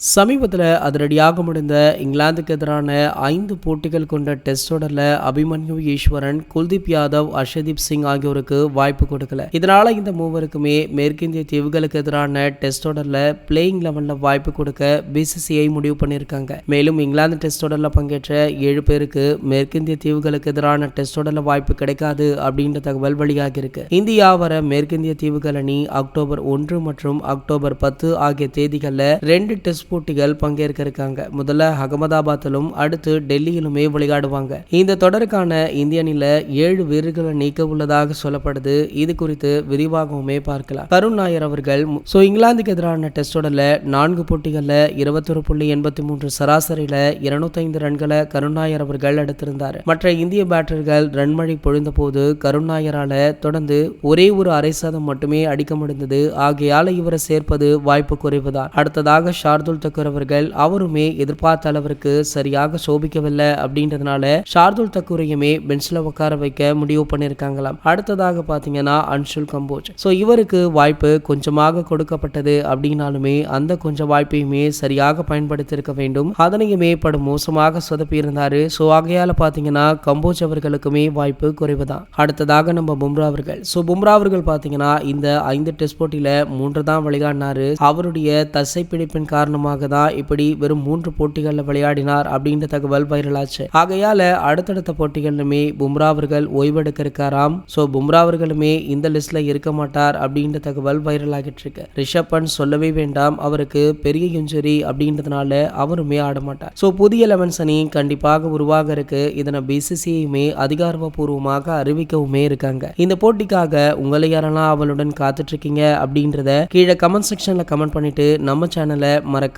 சமீபத்தில் அதிரடியாக முடிந்த இங்கிலாந்துக்கு எதிரான ஐந்து போட்டிகள் கொண்ட டெஸ்ட் தொடரில் அபிமன்யு ஈஸ்வரன் குல்தீப் யாதவ் அர்ஷதீப் சிங் ஆகியோருக்கு வாய்ப்பு கொடுக்கல. இதனால இந்த மூவருக்குமே மேற்கிந்திய தீவுகளுக்கு எதிரான டெஸ்ட் தொடரில் பிளேயிங் லெவலில் வாய்ப்பு கொடுக்க பிசிசிஐ முடிவு பண்ணியிருக்காங்க. மேலும் இங்கிலாந்து டெஸ்ட் தொடரில் பங்கேற்ற ஏழு பேருக்கு மேற்கிந்திய தீவுகளுக்கு எதிரான டெஸ்ட் தொடரில் வாய்ப்பு கிடைக்காது அப்படின்ற தகவல் வெளியாகி இருக்கு இந்தியா வர மேற்கிந்திய தீவுகள் அணி அக்டோபர் ஒன்று மற்றும் அக்டோபர் பத்து ஆகிய தேதிகளில் ரெண்டு டெஸ்ட் போட்டிகள் பங்கேற்க இருக்காங்க முதல்ல அகமதாபாத்திலும் அடுத்து டெல்லியிலுமே விளையாடுவாங்க. இந்த தொடருக்கான இந்திய அணியில ஏழு வீரர்களை நீக்க உள்ளதாக சொல்லப்படுது. இது குறித்து விரிவாகவுமே பார்க்கலாம். கருண் நாயர் அவர்கள் ஸோ இங்கிலாந்துக்கு எதிரான டெஸ்ட் தொடரில் நான்கு போட்டிகளில் இருபத்தொரு புள்ளி எண்பத்தி மூன்று சராசரியில் இருநூத்தைந்து ரன்களை கருண் நாயர் அவர்கள் எடுத்திருந்தார். மற்ற இந்திய பேட்டர்கள் ரன்மழை பொழிந்த போது கருண் நாயரால தொடர்ந்து ஒரே ஒரு அரை சதம் மட்டுமே அடிக்க முடிந்தது. ஆகையால் இவரை சேர்ப்பது வாய்ப்பு குறைவுதான். அடுத்ததாக ஷார்துல் தக்கூர் அவர்கள் அவருமே எதிர்பார்த்த அளவிற்கு சரியாக சோபிக்கவில்லை அப்படின்றதுனால ஷார்துல் தக்கூரையுமே பெஞ்சில் உட்கார வைக்க முடிவு பண்ணியிருக்காங்களாம். அடுத்ததாக பார்த்தீங்கன்னா அன்ஷுல் கம்போஜ். ஸோ இவருக்கு வாய்ப்பு கொஞ்சமாக கொடுக்கப்பட்டது அப்படின்னாலுமே அந்த கொஞ்சம் வாய்ப்பையுமே சரியாக பயன்படுத்தியிருக்க வேண்டும். அதனையுமே படும் மோசமாக சொதப்பி இருந்தாரு ஸோ ஆகையால் பார்த்தீங்கன்னா கம்போஜ் அவர்களுக்குமே வாய்ப்பு குறைவுதான். அடுத்ததாக நம்ம பும்ரா அவர்கள். ஸோ பும்ரா அவர்கள் பார்த்தீங்கன்னா இந்த ஐந்து டெஸ்ட் போட்டியில மூன்று தான் விளையாடினாரு அவருடைய தசை பிடிப்பின் காரணமாக தான் இப்படி வெறும் மூன்று போட்டிகளில் விளையாடினார் அப்படின்ற தகவல் வைரலாச்சு. ஆகையால அடுத்தடுத்த போட்டிகளிலுமே பும்ரா அவர்கள் ஓய்வெடுக்க இருக்காராம். ஸோ பும்ரா அவர்களுமே இந்த லிஸ்ட்ல இருக்க மாட்டார் அப்படின்ற தகவல் வைரல் ஆகிட்டு இருக்கு. ரிஷப் பண்ட் சொல்லவே வேண்டாம் அவருக்கு பெரிய இன்ஜுரி அப்படின்றதுனால அவருமே ஆட மாட்டார். ஸோ புதிய லெவன்ஸ் அணி கண்டிப்பாக உருவாக இருக்கு. இதனை பிசிசியுமே அதிகாரப்பூர்வமாக அறிவிக்கவுமே இருக்காங்க. இந்த போட்டிக்காக உங்களை யாரெல்லாம் அவளுடன் காத்துட்டு இருக்கீங்க அப்படின்றத கீழே கமெண்ட் செக்ஷன்ல கமெண்ட் பண்ணிட்டு நம்ம சேனலை மறக்க